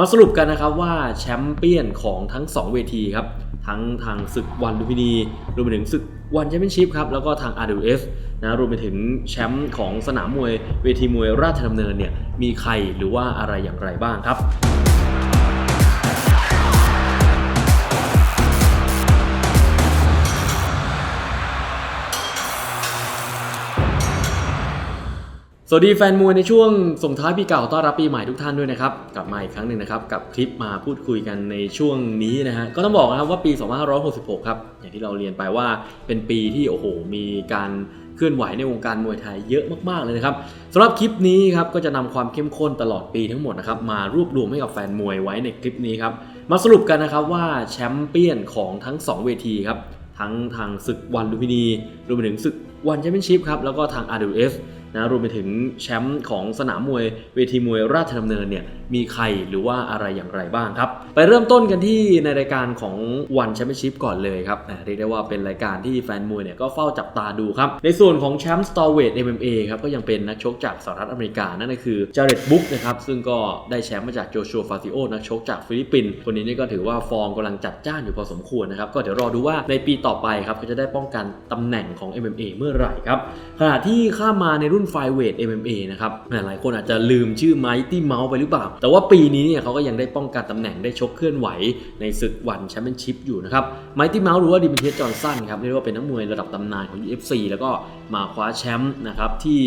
มาสรุปกันนะครับว่าแชมเปี้ยนของทั้ง 2 เวทีครับ ทั้งทางศึกวันลุมพินีรวมไปถึงศึกวันแชมเปี้ยนชิพครับ แล้วก็ทาง RWF นะรวมไปถึงแชมป์ของสนามมวยเวทีมวยราชดำเนินเนี่ยมีใครหรือว่าอะไรอย่างไรบ้างครับ สวัสดีแฟนมวยในช่วงส่งท้ายปีเก่าต้อนรับปีใหม่ทุกท่านด้วยนะครับ กลับมาอีกครั้งหนึ่งนะครับ กับคลิปมาพูดคุยกันในช่วงนี้นะฮะก็ต้องบอกนะครับว่าปี 2566 ครับ อย่างที่เราเรียนไปว่าเป็นปีที่โอ้โหมีการเคลื่อนไหวในวงการมวยไทยเยอะมากๆเลยนะครับสำหรับคลิปนี้ครับก็จะนำความเข้มข้นตลอดปีทั้งหมดนะครับมารวบรวมให้กับแฟนมวยไว้ในคลิปนี้ครับมาสรุปกันนะครับว่าแชมเปี้ยนของทั้ง 2 เวทีครับทั้งทางศึกวันลุมพินีรวมไปถึงศึกวันแชมเปี้ยนชิพครับแล้วก็ทาง RWS นะรวมไปถึงแชมป์ของสนามมวยเวทีมวยราชดำเนินเนี่ยมีใครหรือว่าอะไรอย่างไรบ้างครับ ไปเริ่มต้นกันที่ในรายการของวันแชมเปี้ยนชิพก่อนเลยครับเรียกได้ว่าเป็นรายการที่แฟนมวยเนี่ยก็เฝ้าจับตาดูครับ ในส่วนของแชมป์สตอร์เวท MMA ครับก็ยังเป็นนักชกจากสหรัฐอเมริกา นั่นก็คือจาเร็ตบุ๊กนะครับซึ่งก็ได้แชมป์มาจากโจชัวฟาซิโอนักชกจากฟิลิปปินส์คนนี้นี่ก็ถือว่าฟอร์มกำลังจัดจ้านอยู่พอสมควรนะครับก็เดี๋ยวรอดูว่าในปีต่อไปครับเขาจะได้ป้องกันตำแหน่งของ MMA เมื่อไหร่ครับขณะที่ข้ามมาในรุ่นไฟเวท MMA นะครับหลายคนอาจจะลืมชื่อไมตี้เมาส์ไปหรือเปล่า แต่ว่าปีนี้เนี่ยเขาก็ยังได้ป้องกันตำแหน่งได้ชกเคลื่อนไหวในศึกวันแชมเปี้ยนชิพอยู่นะครับไมตี้เมาส์หรือว่าดิมิเทสจอห์นสันครับเรียกว่าเป็นนักมวยระดับตำนานของ UFC แล้วก็มาคว้าแชมป์นะครับที่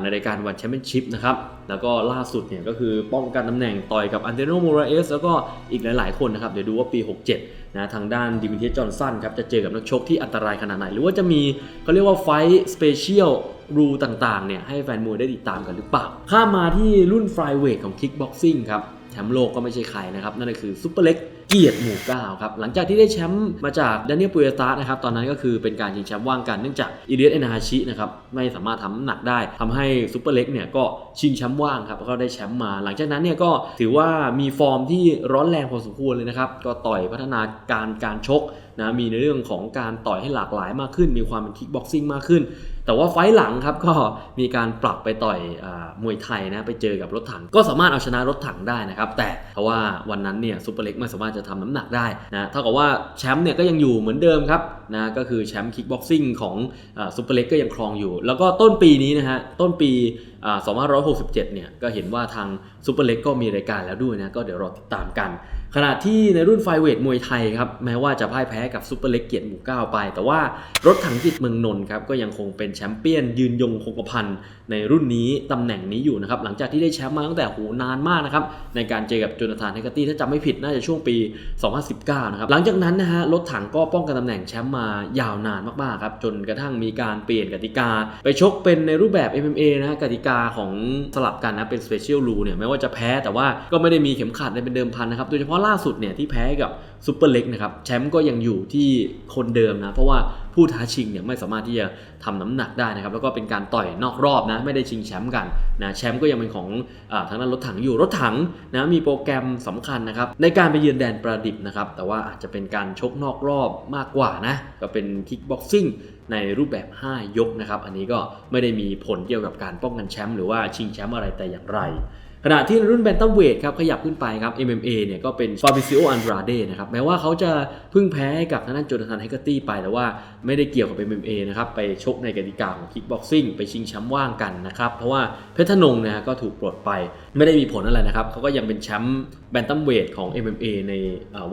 ในรายการวันแชมเปี้ยนชิพนะครับแล้วก็ล่าสุดเนี่ยก็คือป้องกันตำแหน่งต่อยกับอันเดโนโมราเอสแล้วก็อีกหลาย ๆ คนนะครับเดี๋ยวดูว่าปี 67 นะทางด้านดิมิเทียจอห์นสันครับจะเจอกับนักชกที่อันตรายขนาดไหน หรือว่าจะมีเขาเรียกว่าไฟท์สเปเชียลรูต่างๆเนี่ยให้แฟนมวยได้ติดตามกันหรือเปล่า ข้ามาที่รุ่นไฟเวทของคิกบ็อกซิ่งครับแชมป์โลกก็ไม่ใช่ใครนะครับ นั่นก็คือซุปเปอร์เล็ก เกียรติหมู่เก้าครับหลังจากที่ได้แชมป์มาจากดานิเอลปูเอตานะครับตอนนั้นก็คือเป็นการชิงแชมป์ว่างกันเนื่องจากอิเลียสเอนาฮาชินะครับไม่สามารถทำหนักได้ทำให้ซุปเปอร์เล็กเนี่ยก็ชิงแชมป์ว่างครับก็ได้แชมป์มา หลังจากนั้นเนี่ยก็ถือว่ามีฟอร์มที่ร้อนแรงพอสมควรเลยนะครับก็ต่อยพัฒนาการการชกนะมีในเรื่องของการต่อยให้หลากหลายมากขึ้น มีความเป็นคิกบ็อกซิ่งมากขึ้น แต่ว่าไฟหลังครับก็มีการปรับไปต่อยอมวยไทยนะไปเจอกับรถถัง ก็สามารถเอาชนะรถถังได้นะครับ แต่เพราะว่าวันนั้นเนี่ยซูเปอร์เล็กไม่สามารถจะทำน้ำหนักได้นะเท่ากับว่าแชมป์เนี่ยก็ยังอยู่เหมือนเดิมครับนะก็คือแชมป์คิกบ็อกซิ่งของซูเปอร์เล็กก็ยังครองอยู่ แล้วก็ต้นปีนี้นะฮะต้นปี2567เนี่ยก็เห็นว่าทาง ซูเปอร์เล็กก็มีรายการแล้วด้วยนะก็เดี๋ยวรอติดตามกัน ขณะที่ในรุ่นไฟเวทมวยไทยครับแม้ว่าจะพ่ายแพ้กับซูเปอร์เล็กเกียรติหมู่เก้าไป แต่ว่ารถถังจิตเมืองนนท์ครับก็ยังคงเป็นแชมเปี้ยนยืนยงคงกระพันในรุ่นนี้ตำแหน่งนี้อยู่นะครับหลังจากที่ได้แชมป์มาตั้งแต่โหนานมากนะครับในการเจอกับโจนาธานเฮกตี้ถ้าจำไม่ผิดน่าจะช่วงปี 2019 นะครับหลังจากนั้นนะฮะรถถังก็ป้องกันตำแหน่งแชมป์มายาวนานมากๆครับจนกระทั่งมีการเปลี่ยนกติกา ไปชกเป็นในรูปแบบ MMA นะฮะกติกาของสลับกันนะเป็น Special Rule เนี่ยแม้ว่าจะแพ้แต่ว่าก็ไม่ได้มีเข็มขัดในเป็นเดิมพันนะครับโดยเฉพาะล่าสุดเนี่ยที่แพ้กับซูเปอร์เล็กนะครับแชมป์ก็ยังอยู่ที่คนเดิมนะเพราะว่าผู้ท้าชิงเนี่ยไม่สามารถที่จะทำน้ำหนักได้นะครับแล้วก็เป็นการต่อยนอกรอบนะไม่ได้ชิงแชมป์กันนะแชมป์ก็ยังเป็นของอทางด้านรถถังอยู่รถถังนะมีโปรแกรมสำคัญนะครับในการไปเยือนแดนประดิบนะครับแต่ว่าอาจจะเป็นการชกนอกรอบมากกว่านะก็เป็นคิกบ็อกซิ่งในรูปแบบ 5 ยกนะครับ อันนี้ก็ไม่ได้มีผลเกี่ยวกับการป้องกันแชมป์หรือว่าชิงแชมป์อะไรแต่อย่างไร ขณะที่รุ่นแบนตัมเวทครับขยับขึ้นไปครับ MMA เนี่ยก็เป็นฟาบิซิโออันดราเดนะครับแม้ว่าเขาจะเพิ่งแพ้กับทางด้านโจนาธานเฮกเกอร์ตี้ไปแต่ว่าไม่ได้เกี่ยวกับ MMA นะครับไปชกในกติกาของคิกบ็อกซิ่งไปชิงแชมป์ว่างกันนะครับเพราะว่าเพชรธนงนะก็ถูกปลดไปไม่ได้มีผลอะไรนะครับเขาก็ยังเป็นแชมป์แบนตัมเวทของ MMA ใน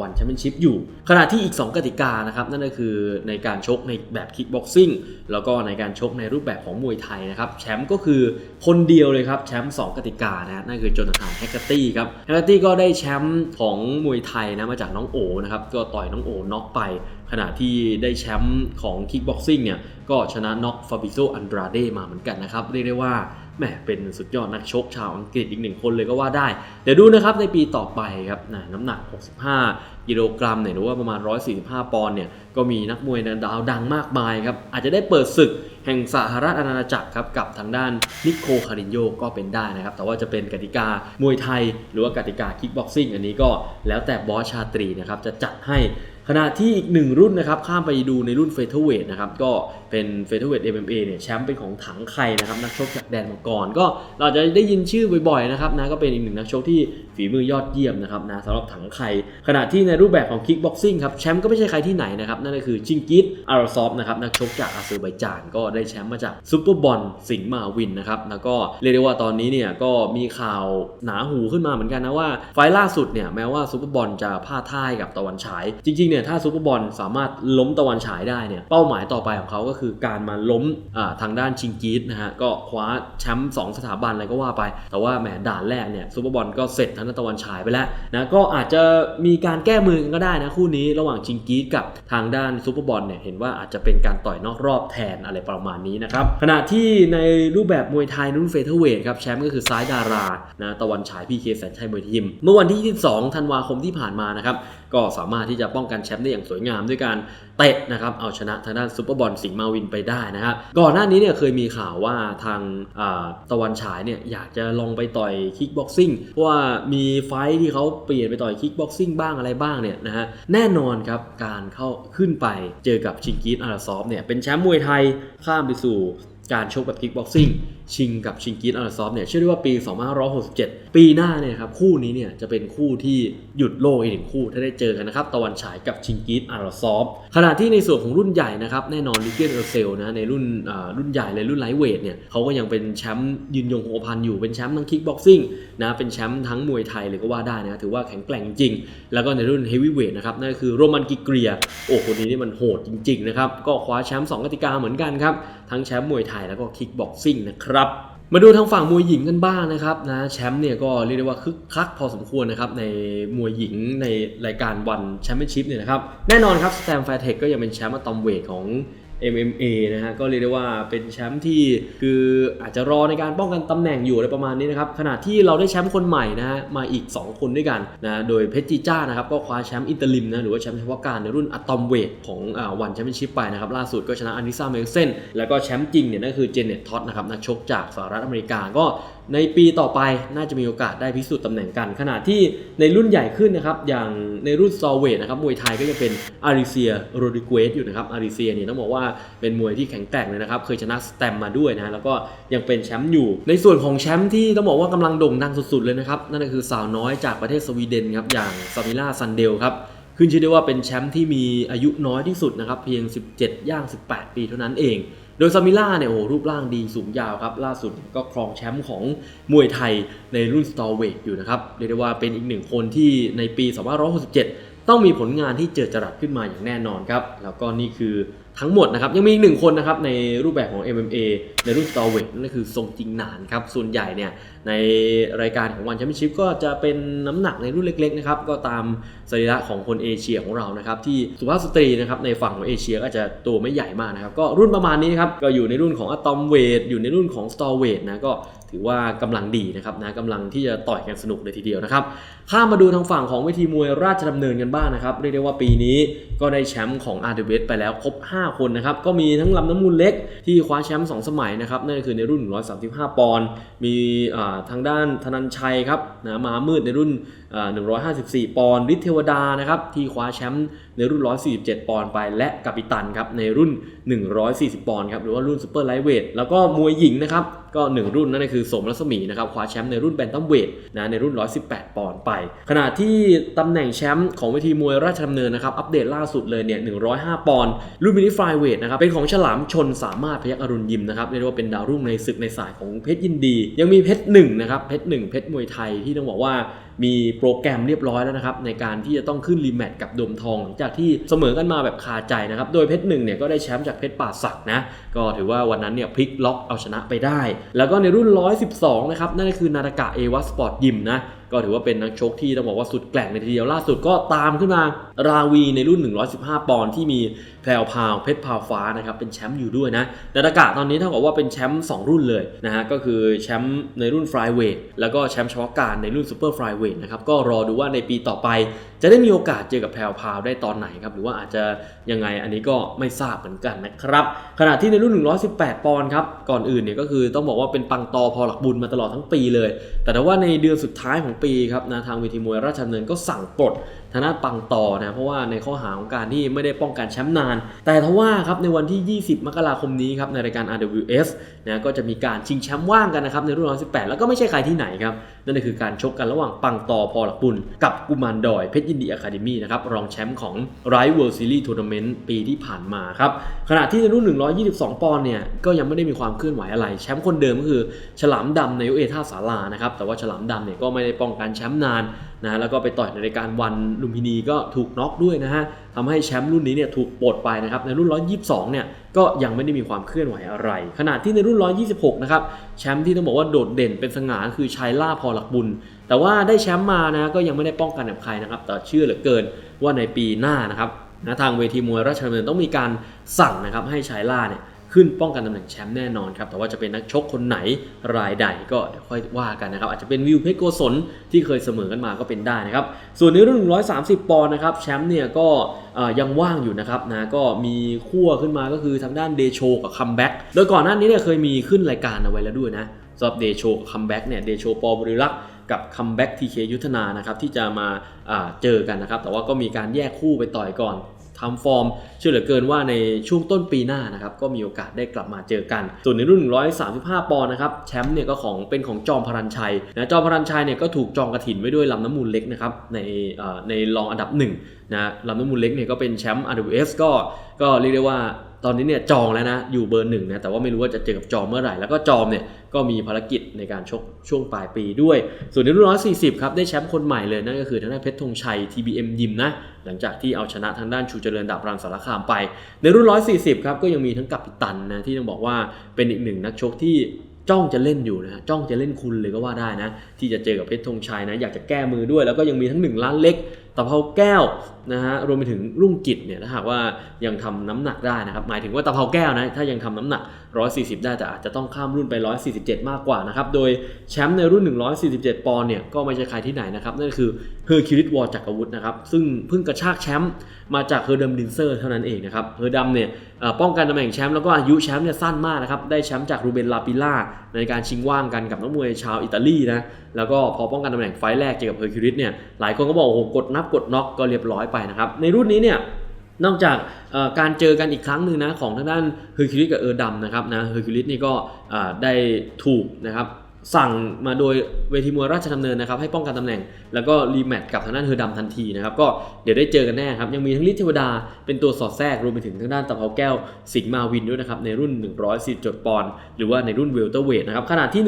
วันแชมเปี้ยนชิพอยู่ ขณะที่อีก 2 กติกานะครับนั่นก็คือในการชกในแบบคิกบ็อกซิ่งแล้วก็ในการชกในรูปแบบของมวยไทยนะครับแชมป์ก็คือคนเดียวเลยครับแชมป์2กติกานะนั่นคือโจนาธานแฮกเกอร์ตี้ครับแฮกเกอร์ตี้ก็ได้แชมป์ของมวยไทยนะมาจากน้องโอนะครับก็ต่อยน้องโอน็อกไป ขณะที่ได้แชมป์ของคิกบ็อกซิ่งเนี่ยก็ชนะน็อกฟาบิโซอันดราเดมาเหมือนกันนะครับเรียกได้ว่าแหมเป็นสุดยอดนักชกชาวอังกฤษอีกหนึ่งคนเลยก็ว่าได้ เดี๋ยวดูนะครับในปีต่อไปครับนะน้ำหนัก 65 กิโลกรัมเนี่ยหรือว่าประมาณ 145 ปอนด์เนี่ยก็มีนักมวยดาวดังมากมายครับอาจจะได้เปิดศึก แห่งสหรัฐอาณาจักรครับกับทางด้านนิโคคารินโยก็เป็นได้นะครับ แต่ว่าจะเป็นกติกามวยไทย หรือว่ากติกาคิกบ็อกซิ่งอันนี้ก็แล้วแต่บอสชาตรีนะครับจะจัดให้ขณะที่อีกหนึ่งรุ่นนะครับข้ามไปดูในรุ่นเฟเธอร์เวทนะครับก็ เป็นเฟเธอร์เวท MMA เนี่ยแชมป์เป็นของถังไข่นะครับนักชกจากแดนมังกรก็เราจะได้ยินชื่อบ่อยๆนะครับนะก็เป็นอีกหนึ่งนักชกที่ฝีมือยอดเยี่ยมนะครับนะสำหรับถังไข่ขณะที่ในรูปแบบของคิกบ็อกซิ่งครับแชมป์ก็ไม่ใช่ใครที่ไหนนะครับนั่นก็คือจิงกิสอารซอฟนะครับนักชกจากอาเซอร์ไบจานก็ได้แชมป์มาจากซูเปอร์บอลสิงห์มาวินนะครับแล้วก็เรียกได้ว่าตอนนี้เนี่ยก็มีข่าวหนาหูขึ้นมาเหมือนกันนะว่าไฟล์ล่าสุดเนี่ยแม้ว่าซูเปอร์บอลจะพลาดท่ายกับตะวันฉาย จริงๆเนี่ยถ้าซูเปอร์บอลสามารถล้มตะวันฉายได้เนี่ยเป้าหมายต่อไปของเขาก็คือการมาล้มทางด้านชิงกีสนะฮะก็คว้าแชมป์สองสถาบันอะไรก็ว่าไป แต่ว่าแหมด่านแรกเนี่ยซูเปอร์บอลก็เสร็จทางด้านตะวันฉายไปแล้วนะก็อาจจะมีการแก้มือกันก็ได้นะคู่นี้ระหว่างชิงกีสกับทางด้านซูเปอร์บอลเนี่ยเห็นว่าอาจจะเป็นการต่อยนอกรอบแทนอะไรประมาณนี้นะครับขณะที่ในรูปแบบมวยไทยรุ่นเฟเธอร์เวทครับแชมป์ก็คือซ้ายดารานะตะวันฉายพีเคแสนชัยมวยทีม เมื่อวันที่ 22 ธันวาคมที่ผ่านมานะครับก็สามารถที่จะป้องกันแชมป์ได้อย่างสวยงามด้วยการเตะนะครับเอาชนะทางด้านซูเปอร์บอลสิงห์มาวินไปได้นะครับก่อนหน้านี้เนี่ยเคยมีข่าวว่าทางตะวันฉายเนี่ยอยากจะลองไปต่อยคิกบ็อกซิ่งเพราะว่ามีไฟที่เขาเปลี่ยนไปต่อยคิกบ็อกซิ่งบ้างอะไรบ้างเนี่ยนะฮะแน่นอนครับการเข้าขึ้นไปเจอกับชิงกีสอาราซอฟเนี่ยเป็นแชมป์มวยไทยข้ามไปสู่การชกแบบคิกบ็อกซิ่ง ชิงกับชิงกีสอาราซอฟเนี่ยเชื่อได้ว่าปี 2567 ปีหน้าเนี่ยครับคู่นี้เนี่ยจะเป็นคู่ที่หยุดโลกอีกหนึ่งคู่ถ้าได้เจอกันนะครับตะวันฉายกับชิงกีสอาราซอฟขณะที่ในส่วนของรุ่นใหญ่นะครับแน่นอนลิเกนเอร์เซลนะในรุ่นอ่ารุ่นใหญ่เลยรุ่นไลท์เวทเนี่ยเขาก็ยังเป็นแชมป์ยืนยงคงพันอยู่เป็นแชมป์ทั้งคิกบ็อกซิ่งนะเป็นแชมป์ทั้งมวยไทยเลยก็ว่าได้นะถือว่าแข็งแกร่งจริง แล้วก็ในรุ่นเฮฟวีเวทนะครับนั่นก็คือโรมันกิเกรียโอ้คนนี้นี่มันโหดจริงๆนะครับก็คว้าแชมป์สองกติกาเหมือนกันครับทั้งแชมป์มวยไทยแล้วก็คิกบ็อกซิ่งนะครับมาดูทางฝั่งมวยหญิงกันบ้างนะครับนะแชมป์เนี่ยก็เรียกได้ว่าคึกคักพอสมควรนะครับในมวยหญิงในรายการวันแชมเปี้ยนชิพเนี่ยนะครับแน่นอนครับสแตมไฟเทคก็ยังเป็นแชมป์อะตอมเวทของ MMA นะฮะก็เรียกได้ว่าเป็นแชมป์ที่คืออาจจะรอในการป้องกันตำแหน่งอยู่อะไรประมาณนี้นะครับขณะที่เราได้แชมป์คนใหม่นะฮะมาอีก 2 คนด้วยกันนะโดยเพชรจีจ้านะครับก็คว้าแชมป์อินเตอร์ลิมนะหรือว่าแชมป์เฉพาะการในรุ่นอะตอมเวทของวันแชมเปี้ยนชิพไปนะครับล่าสุดก็ชนะอานิซาเมลเซนแล้วก็แชมป์จริงเนี่ยนั่นคือเจเน็ตท็อตนะครับนักชกจากสหรัฐอเมริกาก็ ในปีต่อไปน่าจะมีโอกาสได้พิสูจน์ตำแหน่งกัน ขณะที่ในรุ่นใหญ่ขึ้นนะครับ อย่างในรุ่นซอเวทนะครับมวยไทยก็ยังเป็นอาริเซียโรดิเกสอยู่นะครับอาริเซียเนี่ยต้องบอกว่าเป็นมวยที่แข็งแกร่งเลยนะครับ เคยชนะสแตมมาด้วยนะแล้วก็ยังเป็นแชมป์อยู่ ในส่วนของแชมป์ที่ต้องบอกว่ากำลังโด่งดังสุดๆเลยนะครับนั่นก็คือสาวน้อยจากประเทศสวีเดนครับอย่างซามิล่าซันเดลครับขึ้นชื่อได้ว่าเป็นแชมป์ที่มีอายุน้อยที่สุดนะครับเพียง 17 ย่าง 18 ปีเท่านั้นเอง โดยซามิล่าเนี่ยโอ้รูปร่างดีสูงยาวครับ ล่าสุดก็ครองแชมป์ของมวยไทยในรุ่นสตอเวทอยู่นะครับ เรียกได้ว่าเป็นอีกหนึ่งคนที่ในปี 2567 ต้องมีผลงานที่เจิดจรัสขึ้นมาอย่างแน่นอนครับ แล้วก็นี่คือ ทั้งหมดนะครับยังมีอีกหนึ่งคนนะครับในรูปแบบของ MMA ในรุ่นสตอเวทนั่นก็คือทรงจริงหนานครับส่วนใหญ่เนี่ยในรายการของวันแชมเปี้ยนชิพก็จะเป็นน้ำหนักในรุ่นเล็กๆนะครับก็ตามสรีระของคนเอเชียของเรานะครับที่สุภาพสตรีนะครับในฝั่งของเอเชียก็จะตัวไม่ใหญ่มากนะครับก็รุ่นประมาณนี้ครับก็อยู่ในรุ่นของอะตอมเวทอยู่ในรุ่นของสตอเวทนะก็ถือว่ากำลังดีนะครับนะกำลังที่จะต่อยกันสนุกเลยทีเดียวนะครับข้ามมาดูทางฝั่งของเวทีมวยราชดำเนินกันบ้างนะครับเรียกได้ว่าปีนี้ก็ได้แชมป์ของ r w ไปแล้วครบ5คนนะครับ ก็มีทั้งลำน้ำมูลเล็กที่คว้าแชมป์2สมัยนะครับนั่นก็คือในรุ่น 135 ปอนด์มีทางด้านธนันชัยครับนะมามืดในรุ่น 154 ปอนด์ฤทธิเทวดานะครับที่คว้าแชมป์ในรุ่น 147 ปอนด์ไป และกัปตันครับในรุ่น 140 ปอนด์ครับหรือว่ารุ่นซูเปอร์ไลท์เวทแล้วก็มวยหญิงนะครับก็ 1 รุ่นนั่นคือสมรัศมีนะครับคว้าแชมป์ในรุ่นแบนตัมเวทนะในรุ่น 118 ปอนด์ไป ขณะที่ตำแหน่งแชมป์ของเวทีมวยราชดำเนินนะครับอัปเดตล่าสุดเลยเนี่ย 105 ปอนด์รุ่นมินิฟลายเวทนะครับเป็นของฉลามชนสามารถพยักอรุณยิมนะครับเรียกว่าเป็นดาวรุ่งในศึกในสายของเพชรยินดี ยังมีเพชรหนึ่งนะครับเพชรหนึ่งเพชรมวยไทยที่ต้องบอกว่า มีโปรแกรมเรียบร้อยแล้วนะครับ ในการที่จะต้องขึ้นรีแมตช์กับดมทองหลังจากที่เสมอกันมาแบบคาใจนะครับ โดยเพชรหนึ่งเนี่ยก็ได้แชมป์จากเพชรป่าศักด์นะ ก็ถือว่าวันนั้นเนี่ยพลิกล็อกเอาชนะไปได้ แล้วก็ในรุ่น 112 นะครับ นั่นก็คือนาฏกะเอวาสปอร์ตยิมนะ ก็ถือว่าเป็นนักชกที่ต้องบอกว่าสุดแกร่งในทีเดียวล่าสุดก็ตามขึ้นมาราวีในรุ่น 115 ปอนด์ที่มีแพรวพาวเพชรพาวฟ้านะครับเป็นแชมป์อยู่ด้วยนะแต่กะตอนนี้เท่ากับว่าเป็นแชมป์2รุ่นเลยนะฮะก็คือแชมป์ในรุ่นฟลายเวทแล้วก็แชมป์เฉพาะการในรุ่นซูเปอร์ฟลายเวทนะครับก็รอดูว่าในปีต่อไปจะได้มีโอกาสเจอกับแพรวพาวได้ตอนไหนครับ หรือว่าอาจจะยังไงอันนี้ก็ไม่ทราบเหมือนกันนะครับ ขณะที่ในรุ่น 118 ปอนด์ครับ ก่อนอื่นเนี่ยก็คือต้องบอกว่าเป็นปังตอพอหลักบุญมาตลอดทั้งปีเลย แต่ถ้าว่าในเดือนสุดท้ายของปีครับนะทางเวทีมวยราชดำเนินก็สั่งปลดทางด้านปังต่อนะเพราะว่าในข้อหาของการที่ไม่ได้ป้องกันแชมป์นาน แต่ทว่าครับในวันที่ 20 มกราคมนี้ครับในรายการ RWS นะก็จะมีการชิงแชมป์ว่างกันนะครับในรุ่น 118 แล้วก็ไม่ใช่ใครที่ไหนครับ นั่นก็คือการชกกันระหว่างปังต่อพอหลักบุญกับกุมารดอยเพชรยินดีอะคาเดมี่นะครับรองแชมป์ของ Rise World Series Tournament ปีที่ผ่านมาครับขณะที่ในรุ่น 122 ปอนด์เนี่ยก็ยังไม่ได้มีความเคลื่อนไหวอะไร แชมป์คนเดิมก็คือฉลามดำในยูเอท่าสารานะครับแต่ว่าฉลามดำเนี่ยก็ไม่ได้ป้องกันแชมป์นาน นะแล้วก็ไปต่อยในรายการวันลุมพินีก็ถูกน็อกด้วยนะฮะทำให้แชมป์รุ่นนี้เนี่ยถูกปลดไปนะครับในรุ่น 122 เนี่ยก็ยังไม่ได้มีความเคลื่อนไหวอะไร ขณะที่ในรุ่น 126 นะครับแชมป์ที่ต้องบอกว่าโดดเด่นเป็นสง่าคือชายล่าพอหลักบุญ แต่ว่าได้แชมป์มานะก็ยังไม่ได้ป้องกันกับใครนะครับแต่เชื่อเหลือเกินว่าในปีหน้านะครับนะทางเวทีมวยราชดำเนินต้องมีการสั่งนะครับให้ชายล่าเนี่ย ขึ้นป้องกันตำแหน่งแชมป์แน่นอนครับ แต่ว่าจะเป็นนักชกคนไหนรายใดก็เดี๋ยวค่อยว่ากันนะครับ อาจจะเป็นวิวเพชรโกศลที่เคยเสมอกันมาก็เป็นได้นะครับ ส่วนในรุ่น 130 ปอนด์นะครับแชมป์เนี่ยก็ยังว่างอยู่นะครับนะก็มีขั้วขึ้นมาก็คือทางด้านเดโชกับคัมแบ็กโดยก่อนหน้านี้เนี่ยเคยมีขึ้นรายการเอาไว้แล้วด้วยนะสำหรับเดโชกับคัมแบ็กเนี่ยเดโชปอบริรักษ์กับคัมแบ็กทีเคยุทธนานะครับที่จะมาอ่าเจอกันนะครับ แต่ว่าก็มีการแยกคู่ไปต่อยก่อน ทำฟอร์ม เชื่อเหลือเกินว่าในช่วงต้นปีหน้านะครับก็มีโอกาสได้กลับมาเจอกัน ส่วนในรุ่น 135 ปอนด์นะครับแชมป์เนี่ยก็ของเป็นของจอมพรัญชัยนะจอมพรัญชัยเนี่ยก็ถูกจองกระถินไว้ด้วยลำน้ำมูลเล็กนะครับในในรองอันดับหนึ่งนะลำน้ำมูลเล็กเนี่ยก็เป็นแชมป์ RWS ก็ก็เรียกได้ว่า ตอนนี้เนี่ยจองแล้วนะอยู่เบอร์หนึ่งนะแต่ว่าไม่รู้ว่าจะเจอกับจอมเมื่อไหร่ แล้วก็จอมเนี่ยก็มีภารกิจในการชกช่วงปลายปีด้วย ส่วนในรุ่น140ครับได้แชมป์คนใหม่เลยนั่นก็คือทางด้านเพชรธงชัย TBM ยิมนะหลังจากที่เอาชนะทางด้านชูเจริญดาบรังสารคามไป ในรุ่น140ครับก็ยังมีทั้งกัปตันนะที่ต้องบอกว่าเป็นอีกหนึ่งนักชกที่จ้องจะเล่นอยู่นะจ้องจะเล่นคุณเลยก็ว่าได้นะ ที่จะเจอกับเพชรธงชัยนะ อยากจะแก้มือด้วย แล้วก็ยังมีทั้ง1ล้านเล็กตะเภาแก้วนะฮะรวมไปถึงรุ่งกิจเนี่ยถ้าหากว่ายังทำน้ำหนักได้นะครับหมายถึงว่าตะเภาแก้วนะถ้ายังทำน้ำหนัก 140 ได้แต่อาจจะต้องข้ามรุ่นไป 147 มากกว่านะครับโดยแชมป์ในรุ่น 147 ปอนด์เนี่ยก็ไม่ใช่ใครที่ไหนนะครับนั่นคือเฮอร์คิวลิสวอร์จักรวุฒินะครับซึ่งเพิ่งกระชากแชมป์มาจากเฮอร์เดมดินเซอร์เท่านั้นเองนะครับเฮอร์ดัมเนี่ยป้องกันตำแหน่งแชมป์แล้วก็อายุแชมป์เนี่ยสั้นมากนะครับได้แชมป์จากรูเบนลาปิล่าในการชิงว่างกันกับนักมวยชาวอิตาลีนะแล้วก็พอป้องกันตำแหน่งไฟล์แรกเจอกับเฮอร์คิวลิสเนี่ยหลายคนก็บอกโอ้โหกดนับกดน็อกก็เรียบร้อยไปนะครับในรุ่นนี้เนี่ยนอกจากการเจอกันอีกครั้งหนึ่งนะของทางด้านเฮอร์คิวลิสกับเออร์ดัมนะครับนะเฮอร์คิวลิสนี่ก็ได้ถูกนะครับสั่งมาโดยเวทีมวยราชดำเนินนะครับให้ป้องกันตำแหน่ง แล้วก็รีแมตช์กับทางด้านเฮอร์ดัมทันทีนะครับก็เดี๋ยวได้เจอกันแน่ครับยังมีทั้งฤทธิ์เทวดาเป็นตัวสอดแทรกรวมไปถึงทางด้านตะเภาแก้วสิงมาวินด้วยนะครับในรุ่น 110จดปอนด์หรือว่าในรุ่นเวลเตอร์เวทนะครับขณะที่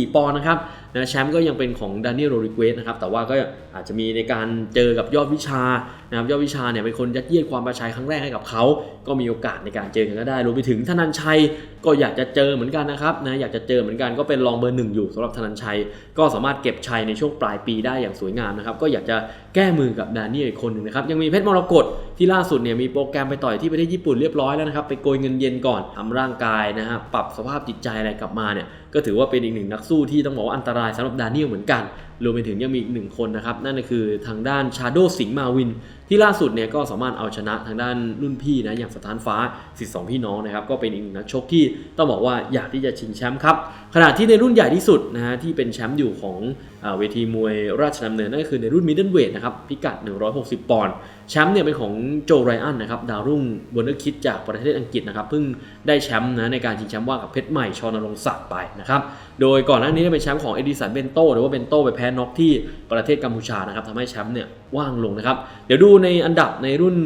1 154 ปอนด์นะครับ นะแชมป์ก็ยังเป็นของดานิเอลโรริเกสนะครับแต่ว่าก็อาจจะมีในการเจอกับยอดวิชานะครับยอดวิชาเนี่ยเป็นคนยัดเยียดความประชัยครั้งแรกให้กับเขา ก็มีโอกาสในการเจอกันก็ได้รวมไปถึงธนันชัยก็อยากจะเจอเหมือนกันนะครับนะอยากจะเจอเหมือนกันก็เป็นรองเบอร์หนึ่งอยู่สำหรับธนันชัย ก็สามารถเก็บชัยในช่วงปลายปีได้อย่างสวยงามนะครับก็อยากจะแก้มือกับดานิเอลอีกคนหนึ่งนะครับยังมีเพชรมรกตที่ล่าสุดเนี่ยมีโปรแกรมไปต่อยที่ประเทศญี่ปุ่นเรียบร้อยแล้วนะครับไปโกยเงินเย็นก่อนทำร่างกายนะฮะปรับสภาพจิตใจอะไรกลับมาเนี่ยก็ถือว่าเป็นอีกหนึ่งนักสู้ที่ต้องบอกว่าอันตรายสำหรับดานิเอลเหมือนกันรวมไปถึงยังมีอีกหนึ่งคนนะครับ นั่นก็คือทางด้านชาโดสิงห์มาวิน ที่ล่าสุดเนี่ยก็สามารถเอาชนะทางด้านรุ่นพี่นะอย่างสถานฟ้าสิทธิสองพี่น้องนะครับก็เป็นอีกหนึ่งนักชกที่ต้องบอกว่าอยากที่จะชิงแชมป์ครับขณะที่ในรุ่นใหญ่ที่สุดนะฮะที่เป็นแชมป์อยู่ของอเวทีมวยราชดำเนินนั่นก็คือในรุ่นมิดเดิลเวทนะครับพิกัด 160 ปอนด์แชมป์เนี่ยเป็นของโจไรอันนะครับดาวรุ่งบนเนอร์คิดจากประเทศอังกฤษนะครับเพิ่งได้แชมป์นะในการชิงแชมป์ว่างกับเพชรใหม่ชอนรงศักดิ์ไปนะครับโดยก่อนหน้านี้เป็นแชมป์ของเอดิสันเบนโตหรือว่าเบนโตไปแพ้น็อกที่ประเทศกัมพูชานะครับทำให้แชมป์เนี่ยว่างลงนะครับ เดี๋ยวดูในอันดับในรุ่น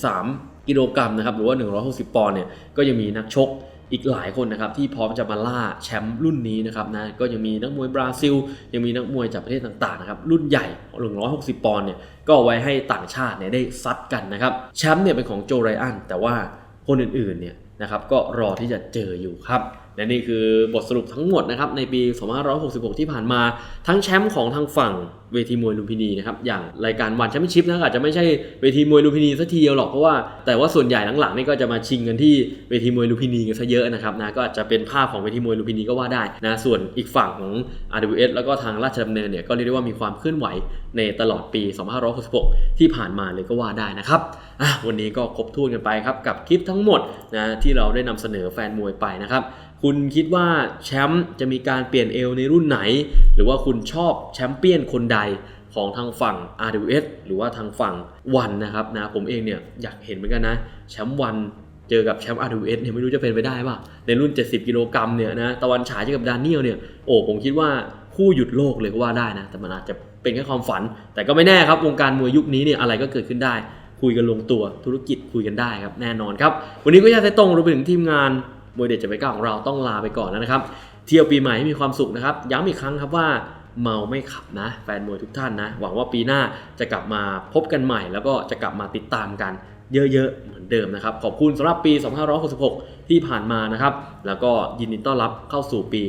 73 กิโลกรัมนะครับหรือว่า 160 ปอนด์เนี่ยก็ยังมีนักชกอีกหลายคนนะครับที่พร้อมจะมาล่าแชมป์รุ่นนี้นะครับนะก็ยังมีนักมวยบราซิล ยังมีนักมวยจากประเทศต่างๆนะครับรุ่นใหญ่ 160 ปอนด์เนี่ยก็ไว้ให้ต่างชาติเนี่ยได้ซัดกันนะครับแชมป์เนี่ยเป็นของโจไรอันแต่ว่าคนอื่นๆเนี่ยนะครับก็รอที่จะเจออยู่ครับ และนี่คือบทสรุปทั้งหมดนะครับในปี 2566 ที่ผ่านมาทั้งแชมป์ของทางฝั่งเวทีมวยลุมพินีนะครับอย่างรายการวันแชมเปี้ยนชิพนะอาจจะไม่ใช่เวทีมวยลุมพินีสักทีเดียวหรอกเพราะว่าแต่ว่าส่วนใหญ่หลังๆนี่ก็จะมาชิงกันที่เวทีมวยลุมพินีกันซะเยอะนะครับนะก็อาจจะเป็นภาพของเวทีมวยลุมพินีก็ว่าได้นะส่วนอีกฝั่งของ RWS แล้วก็ทางราชดำเนินเนี่ยก็เรียกได้ว่ามีความเคลื่อนไหวในตลอดปี 2566 ที่ผ่านมาเลยก็ว่าได้นะครับวันนี้ก็ครบถ้วนกันไปครับกับคลิปทั้งหมดนะที่เราได้นำเสนอแฟนมวยไปนะครับ คุณคิดว่าแชมป์จะมีการเปลี่ยนเอวในรุ่นไหน หรือว่าคุณชอบแชมเปี้ยนคนใดของทางฝั่ง RWS หรือว่าทางฝั่งวันนะครับนะผมเองเนี่ยอยากเห็นเหมือนกันนะ แชมป์วันเจอกับแชมป์ RWS เนี่ยไม่รู้จะเป็นไปได้ป่ะ ในรุ่น 70 กิโลกรัมเนี่ยนะตะวันฉายเจอกับดานเนียลเนี่ยโอ้ผมคิดว่าคู่หยุดโลกเลยก็ว่าได้นะ แต่มันอาจจะเป็นแค่ความฝัน แต่ก็ไม่แน่ครับวงการมวยยุคนี้เนี่ยอะไรก็เกิดขึ้นได้ คุยกันลงตัวธุรกิจคุยกันได้ครับแน่นอนครับวันนี้ก็อยากให้ตรงรวมไปถึงทีมงาน มวยเด็ดจะไปก้าของเราต้องลาไปก่อนแล้วนะครับ เที่ยวปีใหม่ให้มีความสุขนะครับ ย้ำอีกครั้งครับว่าเมาไม่ขับนะ แฟนมวยทุกท่านนะ หวังว่าปีหน้าจะกลับมาพบกันใหม่ แล้วก็จะกลับมาติดตามกันเยอะๆ เหมือนเดิมนะครับ ขอบคุณสำหรับปี 2566 ที่ผ่านมานะครับ แล้วก็ยินดีต้อนรับเข้าสู่ปี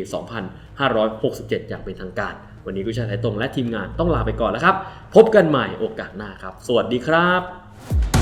2567 อย่างเป็นทางการ วันนี้กุชาไทยตรงและทีมงานต้องลาไปก่อนแล้วครับ พบกันใหม่โอกาสหน้าครับ สวัสดีครับ